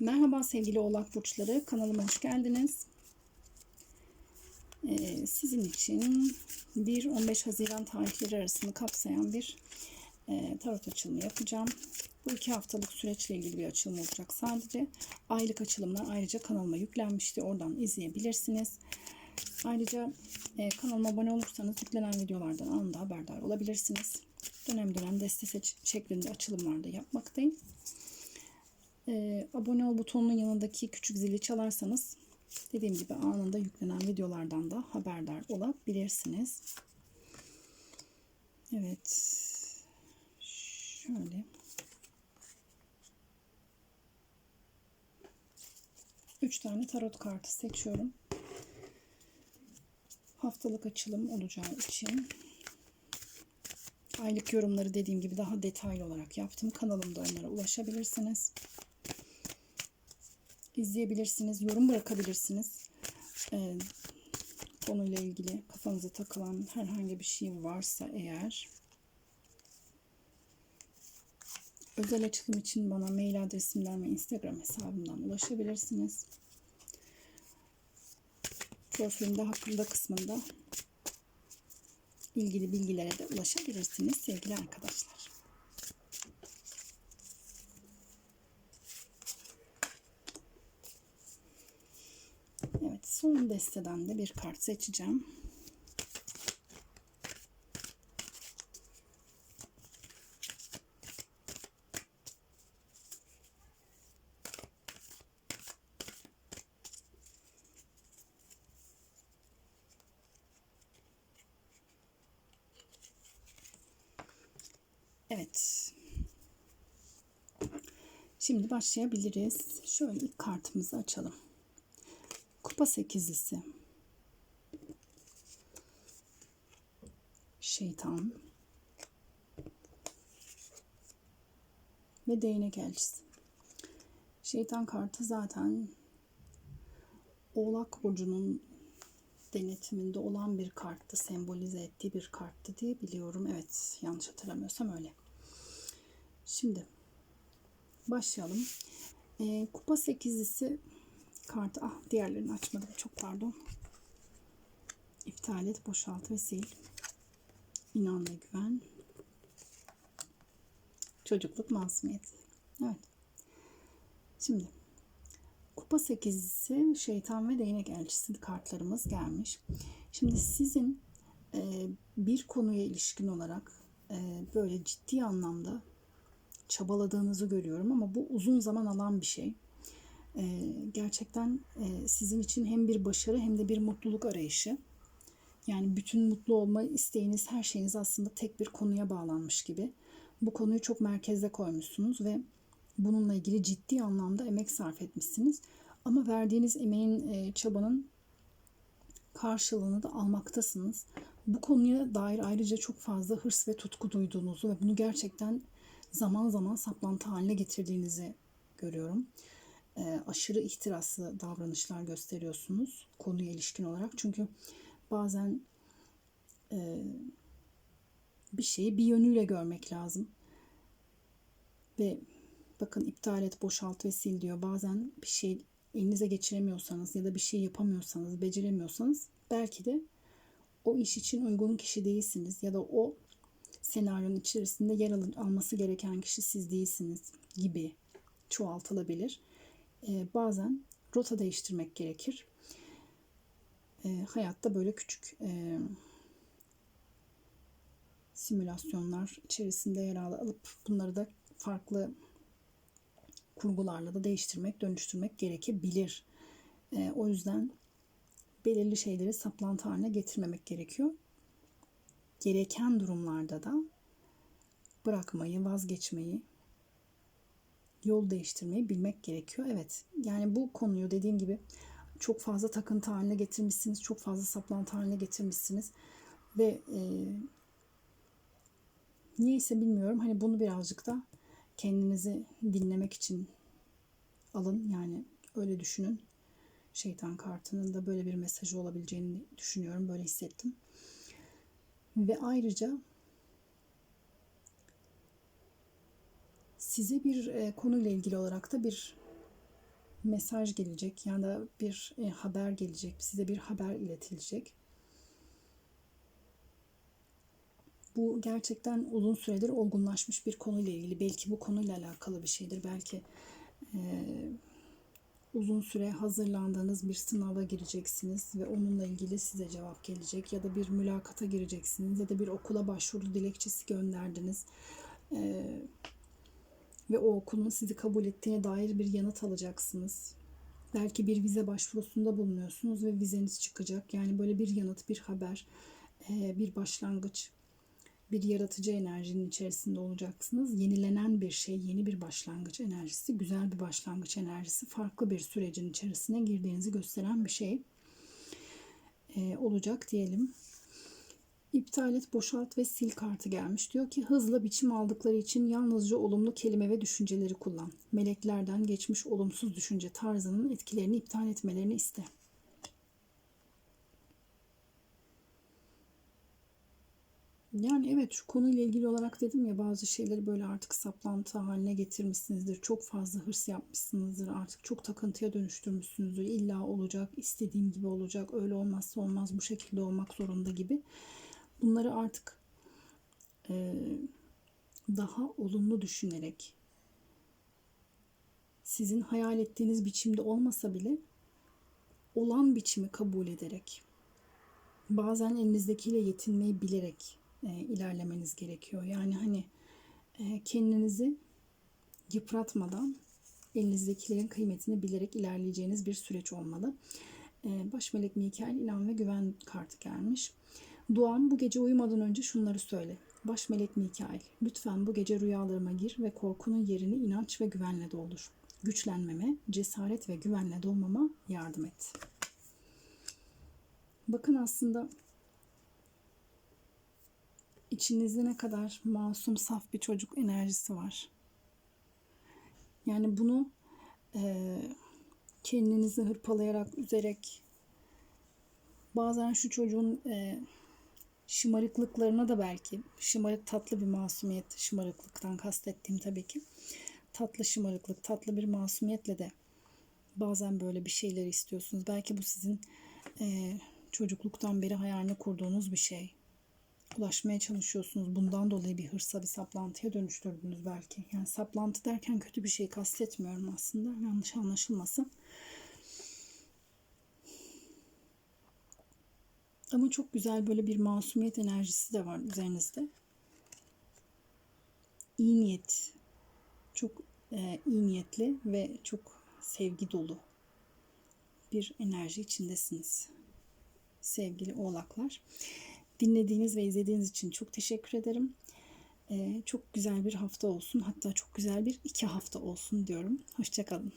Merhaba sevgili oğlak burçları kanalıma hoş geldiniz. Ee, sizin için 1-15 Haziran tarihleri arasını kapsayan bir e, tarot açılımı yapacağım. Bu iki haftalık süreçle ilgili bir açılım olacak sadece. Aylık açılımlar ayrıca kanalıma yüklenmişti. Oradan izleyebilirsiniz. Ayrıca e, kanalıma abone olursanız yüklenen videolardan anında haberdar olabilirsiniz. Dönem dönem deste şeklinde açılımlarda yapmaktayım. E, abone ol butonunun yanındaki küçük zili çalarsanız dediğim gibi anında yüklenen videolardan da haberdar olabilirsiniz. Evet. Şöyle. Üç tane tarot kartı seçiyorum. Haftalık açılım olacağı için aylık yorumları dediğim gibi daha detaylı olarak yaptım. Kanalımda onlara ulaşabilirsiniz izleyebilirsiniz, yorum bırakabilirsiniz. Ee, konuyla ilgili kafanıza takılan herhangi bir şey varsa eğer özel açılım için bana mail adresimden ve Instagram hesabımdan ulaşabilirsiniz. Profilimde hakkında kısmında ilgili bilgilere de ulaşabilirsiniz sevgili arkadaşlar. Evet, son desteden de bir kart seçeceğim. Evet. Şimdi başlayabiliriz. Şöyle ilk kartımızı açalım. Kupa sekizlisi. Şeytan. Ve değnek elçisi. Şeytan kartı zaten Oğlak Burcu'nun denetiminde olan bir karttı. Sembolize ettiği bir karttı diye biliyorum. Evet yanlış hatırlamıyorsam öyle. Şimdi başlayalım. E, kupa sekizlisi kartı. Ah diğerlerini açmadım. Çok pardon. İptal et, boşalt ve sil. İnan ve güven. Çocukluk masumiyet. Evet. Şimdi Kupa sekizisi şeytan ve değnek elçisi kartlarımız gelmiş. Şimdi sizin e, bir konuya ilişkin olarak e, böyle ciddi anlamda çabaladığınızı görüyorum ama bu uzun zaman alan bir şey gerçekten e, sizin için hem bir başarı hem de bir mutluluk arayışı. Yani bütün mutlu olma isteğiniz, her şeyiniz aslında tek bir konuya bağlanmış gibi. Bu konuyu çok merkezde koymuşsunuz ve bununla ilgili ciddi anlamda emek sarf etmişsiniz. Ama verdiğiniz emeğin, e, çabanın karşılığını da almaktasınız. Bu konuya dair ayrıca çok fazla hırs ve tutku duyduğunuzu ve bunu gerçekten zaman zaman saplantı haline getirdiğinizi görüyorum e, aşırı ihtiraslı davranışlar gösteriyorsunuz konuya ilişkin olarak. Çünkü bazen e, bir şeyi bir yönüyle görmek lazım. Ve bakın iptal et, boşalt ve sil diyor. Bazen bir şey elinize geçiremiyorsanız ya da bir şey yapamıyorsanız, beceremiyorsanız belki de o iş için uygun kişi değilsiniz ya da o senaryonun içerisinde yer alması gereken kişi siz değilsiniz gibi çoğaltılabilir e, bazen rota değiştirmek gerekir. E, hayatta böyle küçük e, simülasyonlar içerisinde yer alıp bunları da farklı kurgularla da değiştirmek, dönüştürmek gerekebilir. E, o yüzden belirli şeyleri saplantı haline getirmemek gerekiyor. Gereken durumlarda da bırakmayı, vazgeçmeyi, yol değiştirmeyi bilmek gerekiyor. Evet yani bu konuyu dediğim gibi çok fazla takıntı haline getirmişsiniz. Çok fazla saplantı haline getirmişsiniz. Ve e, niyeyse bilmiyorum. Hani bunu birazcık da kendinizi dinlemek için alın. Yani öyle düşünün. Şeytan kartının da böyle bir mesajı olabileceğini düşünüyorum. Böyle hissettim. Ve ayrıca size bir e, konuyla ilgili olarak da bir mesaj gelecek ya da bir e, haber gelecek. Size bir haber iletilecek. Bu gerçekten uzun süredir olgunlaşmış bir konuyla ilgili. Belki bu konuyla alakalı bir şeydir. Belki e, uzun süre hazırlandığınız bir sınava gireceksiniz ve onunla ilgili size cevap gelecek ya da bir mülakata gireceksiniz ya da bir okula başvuru dilekçesi gönderdiniz e, ve o okulun sizi kabul ettiğine dair bir yanıt alacaksınız. Belki bir vize başvurusunda bulunuyorsunuz ve vizeniz çıkacak. Yani böyle bir yanıt, bir haber, e, bir başlangıç bir yaratıcı enerjinin içerisinde olacaksınız. Yenilenen bir şey, yeni bir başlangıç enerjisi, güzel bir başlangıç enerjisi, farklı bir sürecin içerisine girdiğinizi gösteren bir şey ee, olacak diyelim. İptal et, boşalt ve sil kartı gelmiş. Diyor ki hızla biçim aldıkları için yalnızca olumlu kelime ve düşünceleri kullan. Meleklerden geçmiş olumsuz düşünce tarzının etkilerini iptal etmelerini iste. Yani evet şu konuyla ilgili olarak dedim ya bazı şeyleri böyle artık saplantı haline getirmişsinizdir. Çok fazla hırs yapmışsınızdır. Artık çok takıntıya dönüştürmüşsünüzdür. İlla olacak, istediğim gibi olacak, öyle olmazsa olmaz, bu şekilde olmak zorunda gibi. Bunları artık e, daha olumlu düşünerek sizin hayal ettiğiniz biçimde olmasa bile olan biçimi kabul ederek bazen elinizdekiyle yetinmeyi bilerek e, ilerlemeniz gerekiyor. Yani hani e, kendinizi yıpratmadan elinizdekilerin kıymetini bilerek ilerleyeceğiniz bir süreç olmalı. E, Baş melek Mikail inan ve güven kartı gelmiş. Duam bu gece uyumadan önce şunları söyle. Baş melek Mikail, lütfen bu gece rüyalarıma gir ve korkunun yerini inanç ve güvenle doldur. Güçlenmeme, cesaret ve güvenle dolmama yardım et. Bakın aslında içinizde ne kadar masum, saf bir çocuk enerjisi var. Yani bunu e, kendinizi hırpalayarak, üzerek bazen şu çocuğun e, şımarıklıklarına da belki şımarık tatlı bir masumiyet, şımarıklıktan kastettiğim tabii ki tatlı şımarıklık, tatlı bir masumiyetle de bazen böyle bir şeyler istiyorsunuz. Belki bu sizin e, çocukluktan beri hayalini kurduğunuz bir şey ulaşmaya çalışıyorsunuz. Bundan dolayı bir hırsa, bir saplantıya dönüştürdünüz belki. Yani saplantı derken kötü bir şey kastetmiyorum aslında. Yanlış anlaşılmasın. Ama çok güzel böyle bir masumiyet enerjisi de var üzerinizde. İyi niyet. Çok e, iyi niyetli ve çok sevgi dolu bir enerji içindesiniz. Sevgili oğlaklar. Dinlediğiniz ve izlediğiniz için çok teşekkür ederim. Ee, çok güzel bir hafta olsun. Hatta çok güzel bir iki hafta olsun diyorum. Hoşçakalın.